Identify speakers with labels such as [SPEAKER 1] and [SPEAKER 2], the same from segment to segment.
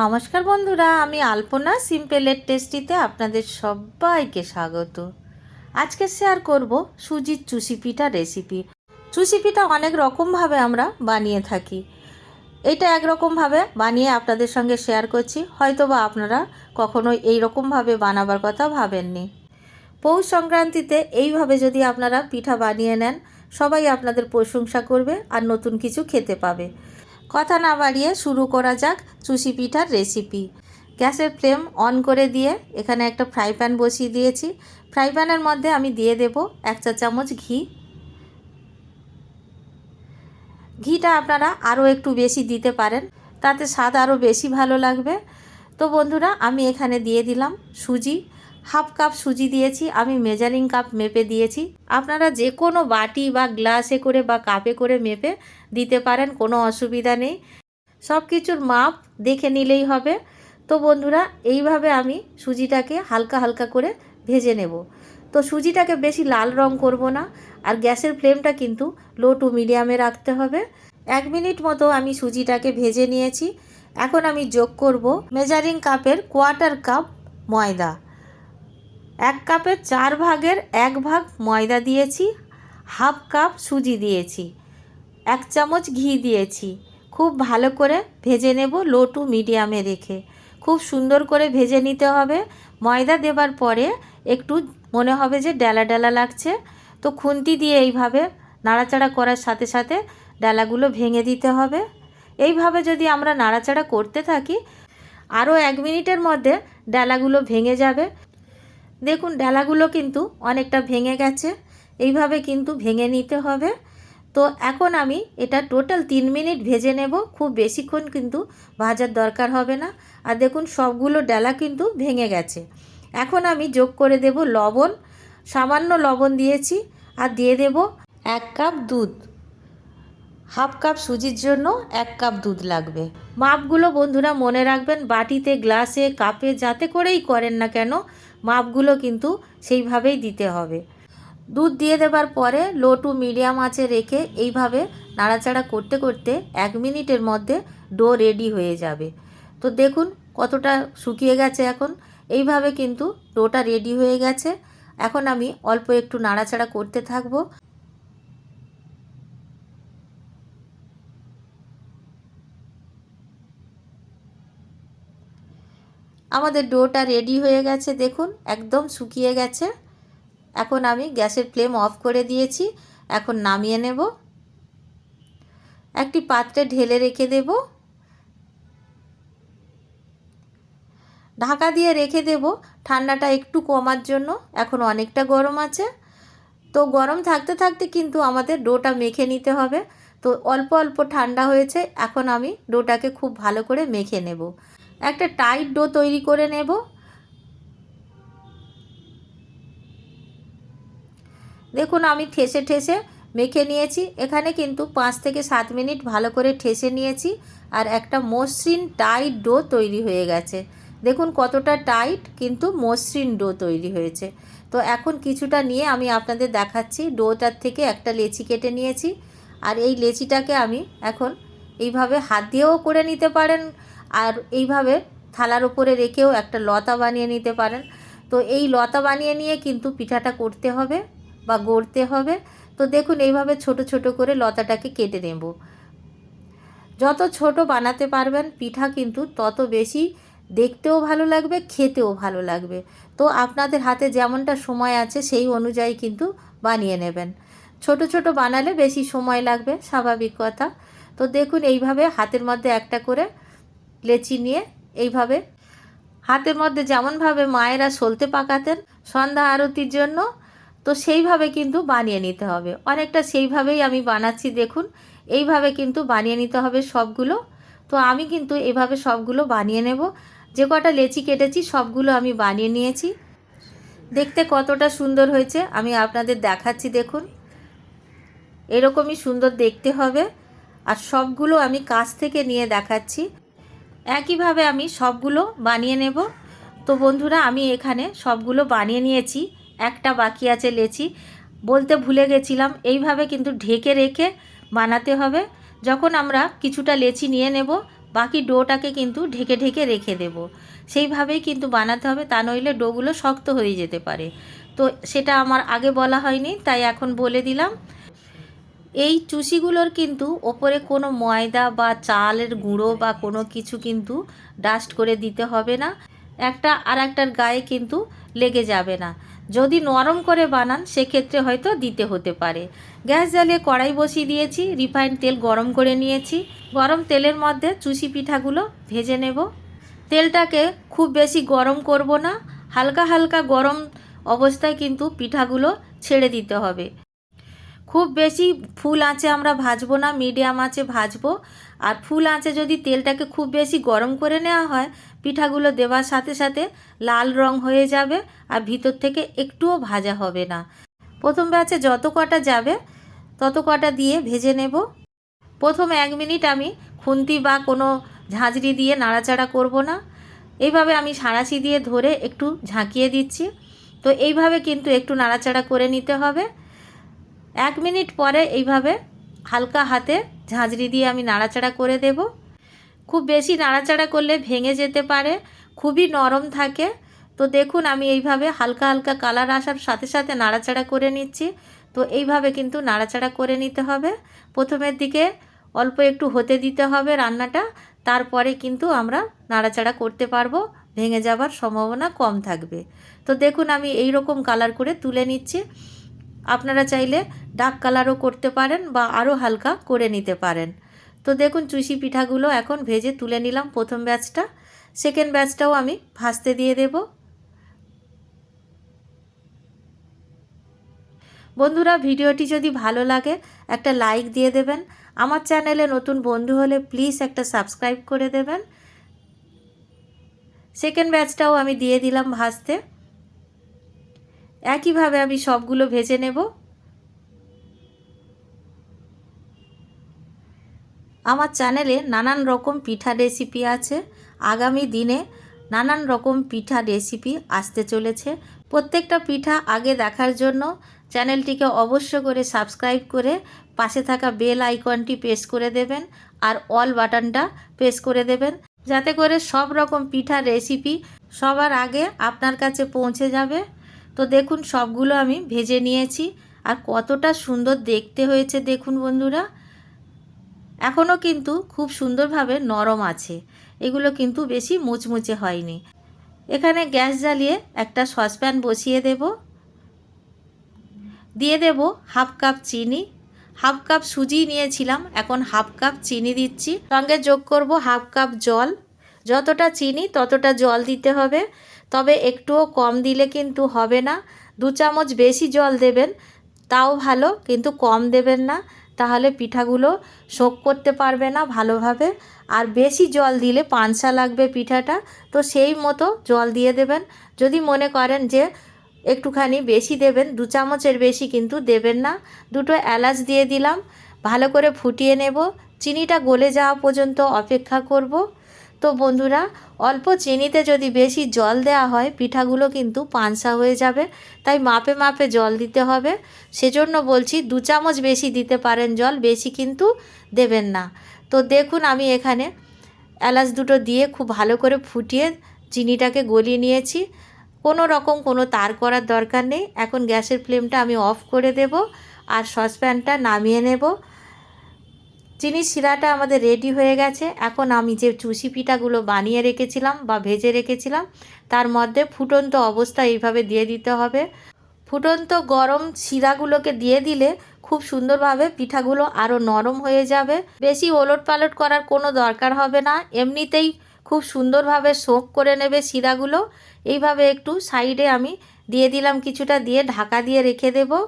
[SPEAKER 1] নমস্কার বন্ধুরা, আমি আলপনা সিম্পলের টেস্টিতে আপনাদের সবাইকে স্বাগত। আজকে শেয়ার করব সুজির চুষি পিঠা রেসিপি চুষি পিঠা অনেক রকমভাবে আমরা বানিয়ে থাকি। এটা একরকমভাবে বানিয়ে আপনাদের সঙ্গে শেয়ার করছি। হয়তো বা আপনারা কখনোই এই রকমভাবে বানাবার কথা ভাবেননি। পৌষ সংক্রান্তিতে এইভাবে যদি আপনারা পিঠা বানিয়ে নেন, সবাই আপনাদের প্রশংসা করবে আর নতুন কিছু খেতে পাবে। কথা না বাড়িয়ে শুরু করা যাক চুষি পিঠার রেসিপি গ্যাসের ফ্লেম অন করে দিয়ে এখানে একটা ফ্রাই প্যান বসিয়ে দিয়েছি। ফ্রাই প্যানের মধ্যে আমি দিয়ে দেব এক চা চামচ ঘি। ঘিটা আপনারা আরও একটু বেশি দিতে পারেন, তাতে স্বাদ আরও বেশি ভালো লাগবে। তো বন্ধুরা, আমি এখানে দিয়ে দিলাম সুজি। হাফ কাপ সুজি দিয়েছি, আমি মেজারিং কাপ মেপে দিয়েছি। আপনারা যে কোনো বাটি বা গ্লাসে করে বা কাপে করে মেপে দিতে পারেন, কোনো অসুবিধা নেই। সব কিছুর মাপ দেখে নিলেই হবে। তো বন্ধুরা, এইভাবে আমি সুজিটাকে হালকা হালকা করে ভেজে নেব। তো সুজিটাকে বেশি লাল রং করব না, আর গ্যাসের ফ্লেমটা কিন্তু লো টু মিডিয়ামে রাখতে হবে। এক মিনিট মতো আমি সুজিটাকে ভেজে নিয়েছি। এখন আমি যোগ করব মেজারিং কাপের কোয়ার্টার কাপ ময়দা। এক কাপের চার ভাগের এক ভাগ ময়দা দিয়েছি, হাফ কাপ সুজি দিয়েছি, এক চামচ ঘি দিয়েছি। খুব ভালো করে ভেজে নেব লো টু মিডিয়ামে রেখে। খুব সুন্দর করে ভেজে নিতে হবে। ময়দা দেবার পরে একটু মনে হবে যে ডালা ডালা লাগছে। তো খুন্তি দিয়ে এইভাবে নাড়াচাড়া করার সাথে সাথে ডালাগুলো ভেঙে দিতে হবে। এইভাবে যদি আমরা নাড়াচাড়া করতে থাকি, আরও এক মিনিটের মধ্যে ডালাগুলো ভেঙে যাবে। দেখুন ডালাগুলো কিন্তু অনেকটা ভেঙে গেছে। এইভাবে কিন্তু ভেঙে নিতে হবে। তো এখন আমি এটা টোটাল তিন মিনিট ভেজে নেব। খুব বেশিক্ষণ কিন্তু ভাজার দরকার হবে না। আর দেখুন, সবগুলো ডালা কিন্তু ভেঙে গেছে। এখন আমি যোগ করে দেব লবণ। সামান্য লবণ দিয়েছি আর দিয়ে দেব এক কাপ দুধ। হাফ কাপ সুজির জন্য এক কাপ দুধ লাগবে। মাপগুলো বন্ধুরা মনে রাখবেন, বাটিতে, গ্লাসে, কাপে, যাতে করেই করেন না কেন মাপগুলো কিন্তু সেইভাবেই দিতে হবে। দুধ দিয়ে দেবার পরে লো টু মিডিয়াম আঁচে রেখে এইভাবে নাড়াচাড়া করতে করতে এক মিনিটের মধ্যে ডো রেডি হয়ে যাবে। তো দেখুন কতটা শুকিয়ে গেছে এখন। এইভাবে কিন্তু ডোটা রেডি হয়ে গেছে। এখন আমি অল্প একটু নাড়াচাড়া করতে থাকব। আমাদের ডোটা রেডি হয়ে গেছে, দেখুন, একদম শুকিয়ে গেছে। এখন আমি গ্যাসের ফ্লেম অফ করে দিয়েছি, এখন নামিয়ে নেব। একটি পাত্রে ঢেলে রেখে দেব। ঢাকা দিয়ে রেখে দেব, ঠান্ডাটা একটু কমার জন্য, এখন অনেকটা গরম আছে। তো গরম থাকতে থাকতে কিন্তু আমাদের ডোটা মেখে নিতে হবে। তো অল্প অল্প ঠান্ডা হয়েছে, এখন আমি ডোটাকে খুব ভালো করে মেখে নেব। একটা টাইট ডো তৈরি করে নেব। দেখুন, আমি ঠেসে ঠেসে মেখে নিয়েছি। এখানে কিন্তু পাঁচ থেকে সাত মিনিট ভালো করে ঠেসে নিয়েছি আর একটা মসৃণ টাইট ডো তৈরি হয়ে গেছে। দেখুন, কতটা টাইট কিন্তু মসৃণ ডো তৈরি হয়েছে। তো এখন কিছুটা নিয়ে আমি আপনাদের দেখাচ্ছি। ডোটার থেকে একটা লেচি কেটে নিয়েছি। আর এই লেচিটাকে আমি এখন এইভাবে হাত দিয়েও করে নিতে পারেন। আর এইভাবে থালার উপরে রেখেও একটা লতা বানিয়ে নিতে পারেন। তো এই লতা বানিয়ে নিয়ে কিন্তু পিঠাটা করতে হবে বা গড়তে হবে। তো দেখুন, এইভাবে ছোট ছোট করে লতাটাকে কেটে নেব। যত ছোট বানাতে পারবেন, পিঠা কিন্তু তত বেশি দেখতেও ভালো লাগবে, খেতেও ভালো লাগবে। তো আপনাদের হাতে যেমনটা সময় আছে, সেই অনুযায়ী কিন্তু বানিয়ে নেবেন। ছোট ছোট বানালে বেশি সময় লাগবে, স্বাভাবিক কথা। তো দেখুন, এইভাবে হাতের মধ্যে একটা করে লেচি নিয়ে এইভাবে। হাতের মধ্যে যেমনভাবে মায়েরা সলতে পাকাতেন সন্ধ্যা আরতির জন্য, তো সেইভাবে কিন্তু বানিয়ে নিতে হবে। অনেকটা সেইভাবেই আমি বানাচ্ছি, দেখুন। এইভাবে কিন্তু বানিয়ে নিতে হবে সবগুলো। তো আমি কিন্তু এভাবে সবগুলো বানিয়ে নেব। যে কটা লেচি কেটেছি, সবগুলো আমি বানিয়ে নিয়েছি। দেখতে কতটা সুন্দর হয়েছে, আমি আপনাদের দেখাচ্ছি, দেখুন। এরকমই সুন্দর দেখতে হবে। আর সবগুলো আমি কাছ থেকে নিয়ে দেখাচ্ছি। একইভাবে আমি সবগুলো বানিয়ে নেব। তো বন্ধুরা, আমি এখানে সবগুলো বানিয়ে নিয়েছি। একটা বাকি আছে লেচি। বলতে ভুলে গেছিলাম, এইভাবে কিন্তু ঢেকে রেখে বানাতে হবে। যখন আমরা কিছুটা লেচি নিয়ে নেব, বাকি ডোটাকে কিন্তু ঢেকে ঢেকে রেখে দেব। সেইভাবেই কিন্তু বানাতে হবে, তা নইলে ডোগুলো শক্ত হয়ে যেতে পারে। তো সেটা আমার আগে বলা হয়নি, তাই এখন বলে দিলাম। এই চুষিগুলোর কিন্তু ওপরে কোনো ময়দা বা চালের গুঁড়ো বা কোনো কিছু কিন্তু ডাস্ট করে দিতে হবে না। একটা আর একটার গায়ে কিন্তু লেগে যাবে না। যদি নরম করে বানান, সেক্ষেত্রে হয়তো দিতে হতে পারে। গ্যাস জ্বালিয়ে কড়াই বসিয়ে দিয়েছি রিফাইন তেল গরম করে নিয়েছি। গরম তেলের মধ্যে চুষি পিঠাগুলো ভেজে নেব। তেলটাকে খুব বেশি গরম করব না। হালকা হালকা গরম অবস্থায় কিন্তু পিঠাগুলো ছেড়ে দিতে হবে। খুব বেশি ফুল আঁচে আমরা ভাজবো না, মিডিয়াম আঁচে ভাজবো। আর ফুল আঁচে যদি তেলটাকে খুব বেশি গরম করে নেওয়া হয়, পিঠাগুলো দেওয়ার সাথে সাথে লাল রং হয়ে যাবে আর ভিতর থেকে একটুও ভাজা হবে না। প্রথম ব্যাচে যত কটা যাবে, তত কটা দিয়ে ভেজে নেব। প্রথম এক মিনিট আমি খুন্তি বা কোনো ঝাঁঝরি দিয়ে নাড়াচাড়া করব না। এইভাবে আমি সাঁড়াশি দিয়ে ধরে একটু ঝাঁকিয়ে দিচ্ছি। তো এইভাবে কিন্তু একটু নাড়াচাড়া করে নিতে হবে। এক মিনিট পরে এইভাবে হালকা হাতে ঝাঁঝরি দিয়ে আমি নাড়াচাড়া করে দেব। খুব বেশি নাড়াচাড়া করলে ভেঙে যেতে পারে, খুবই নরম থাকে। তো দেখুন, আমি এইভাবে হালকা হালকা কালার আসার সাথে সাথে নাড়াচাড়া করে নিচ্ছি। তো এইভাবে কিন্তু নাড়াচাড়া করে নিতে হবে। প্রথমের দিকে অল্প একটু হতে দিতে হবে রান্নাটা, তারপরে কিন্তু আমরা নাড়াচাড়া করতে পারব, ভেঙে যাবার সম্ভাবনা কম থাকবে। তো দেখুন, আমি এই রকম কালার করে তুলে নিচ্ছি। আপনারা চাইলে ডার্ক কালারও করতে পারেন বা আরও হালকা করে নিতে পারেন। তো দেখুন, চুষি পিঠাগুলো এখন ভেজে তুলে নিলাম প্রথম ব্যাচটা সেকেন্ড ব্যাচটাও আমি ভাজতে দিয়ে দেব। বন্ধুরা, ভিডিওটি যদি ভালো লাগে, একটা লাইক দিয়ে দেবেন। আমার চ্যানেলে নতুন বন্ধু হলে প্লিজ একটা সাবস্ক্রাইব করে দেবেন। সেকেন্ড ব্যাচটাও আমি দিয়ে দিলাম ভাজতে। একইভাবে আমি সবগুলো ভেজে নেব। আমার চ্যানেলে নানান রকম পিঠা রেসিপি আছে। আগামী দিনে নানান রকম পিঠা রেসিপি আসতে চলেছে। প্রত্যেকটা পিঠা আগে দেখার জন্য চ্যানেলটিকে অবশ্য করে সাবস্ক্রাইব করে পাশে থাকা বেল আইকনটি প্রেস করে দেবেন আর অল বাটনটা প্রেস করে দেবেন যাতে করে সব রকম পিঠা রেসিপি সবার আগে আপনার কাছে পৌঁছে যাবে। তো দেখুন, সবগুলো আমি ভেজে নিয়েছি। আর কতটা সুন্দর দেখতে হয়েছে দেখুন বন্ধুরা। এখনও কিন্তু খুব সুন্দরভাবে নরম আছে। এগুলো কিন্তু বেশি মুচমুচে হয়নি। এখানে গ্যাস জ্বালিয়ে একটা সসপ্যান বসিয়ে দেব। দিয়ে দেব হাফ কাপ চিনি। হাফ কাপ সুজি নিয়েছিলাম, এখন হাফ কাপ চিনি দিচ্ছি। সঙ্গে যোগ করব হাফ কাপ জল। যতটা চিনি ততটা জল দিতে হবে। তবে একটুও কম দিলে কিন্তু হবে না। দু চামচ বেশি জল দেবেন, তাও ভালো, কিন্তু কম দেবেন না। তাহলে পিঠাগুলো শোক করতে পারবে না ভালোভাবে। আর বেশি জল দিলে পানসা লাগবে পিঠাটা, তো সেই মতো জল দিয়ে দেবেন। যদি মনে করেন যে একটুখানি বেশি দেবেন, দু চামচের বেশি কিন্তু দেবেন না। দুটো এলাচ দিয়ে দিলাম, ভালো করে ফুটিয়ে নেব। চিনিটা গলে যাওয়া পর্যন্ত অপেক্ষা করব। তো বন্ধুরা, অল্প চিনিতে যদি বেশি জল দেওয়া হয়, পিঠাগুলো কিন্তু পানসা হয়ে যাবে। তাই মাপে মাপে জল দিতে হবে। সেজন্য বলছি, দু চামচ বেশি দিতে পারেন জল, বেশি কিন্তু দেবেন না। তো দেখুন, আমি এখানে এলাচ দুটো দিয়ে খুব ভালো করে ফুটিয়ে চিনিটাকে গলিয়ে নিয়েছি। কোনো রকম কোনো তার করার দরকার নেই। এখন গ্যাসের ফ্লেমটা আমি অফ করে দেব আর সসপ্যানটা নামিয়ে নেব। চিনির শিরাটা আমাদের রেডি হয়ে গেছে। এখন আমি যে চুষি পিঠাগুলো বানিয়ে রেখেছিলাম বা ভেজে রেখেছিলাম, তার মধ্যে ফুটন্ত অবস্থা এইভাবে দিয়ে দিতে হবে। ফুটন্ত গরম শিরাগুলোকে দিয়ে দিলে খুব সুন্দরভাবে পিঠাগুলো আরও নরম হয়ে যাবে। বেশি ওলট পালট করার কোনো দরকার হবে না। এমনিতেই খুব সুন্দরভাবে শোক করে নেবে শিরাগুলো। এইভাবে একটু সাইডে আমি দিয়ে দিলাম, কিছুটা দিয়ে ঢাকা দিয়ে রেখে দেবো।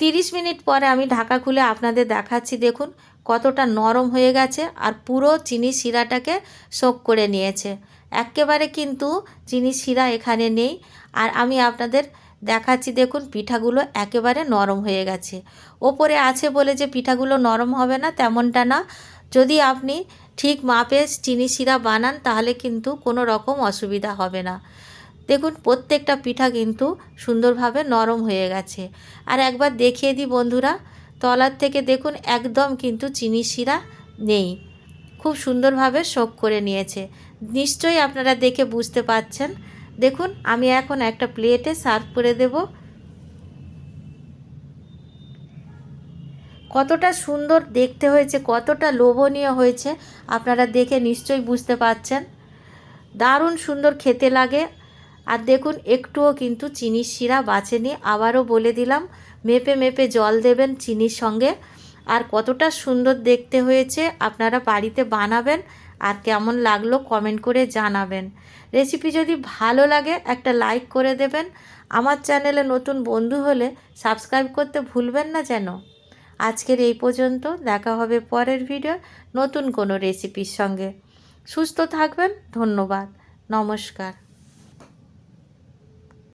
[SPEAKER 1] তিরিশ মিনিট পরে আমি ঢাকা খুলে আপনাদের দেখাচ্ছি, দেখুন কতটা নরম হয়ে গেছে আর পুরো চিনি শিরাটাকে শোক করে নিয়েছে। একেবারে কিন্তু চিনি শিরা এখানে নেই। আর আমি আপনাদের দেখাচ্ছি, দেখুন পিঠাগুলো একেবারে নরম হয়ে গেছে। ওপরে আছে বলে যে পিঠাগুলো নরম হবে না, তেমনটা না। যদি আপনি ঠিক মাপে চিনি শিরা বানান, তাহলে কিন্তু কোনো রকম অসুবিধা হবে না। দেখুন, প্রত্যেকটা পিঠা কিন্তু সুন্দরভাবে নরম হয়ে গেছে। আর একবার দেখিয়ে দিই বন্ধুরা, তলার থেকে দেখুন একদম কিন্তু চিনি শিরা নেই। খুব সুন্দরভাবে শোক করে নিয়েছে। নিশ্চয়ই আপনারা দেখে বুঝতে পাচ্ছেন দেখুন, আমি এখন একটা প্লেটে সার্ভ করে দেব। কতটা সুন্দর দেখতে হয়েছে, কতটা লোভনীয় হয়েছে, আপনারা দেখে নিশ্চয়ই বুঝতে পাচ্ছেন দারুণ সুন্দর খেতে লাগে। আর দেখুন, একটুও কিন্তু চিনির শিরা বাঁচেনি। আবারও বলে দিলাম, মেপে মেপে জল দেবেন চিনির সঙ্গে। আর কতটা সুন্দর দেখতে হয়েছে, আপনারা বাড়িতে বানাবেন আর কেমন লাগল কমেন্ট করে জানাবেন। রেসিপি যদি ভালো লাগে, একটা লাইক করে দেবেন। আমার চ্যানেলে নতুন বন্ধু হলে সাবস্ক্রাইব করতে ভুলবেন না যেন। আজকের এই পর্যন্ত, দেখা হবে পরের ভিডিও নতুন কোনো রেসিপির সঙ্গে। সুস্থ থাকবেন, ধন্যবাদ। নমস্কার।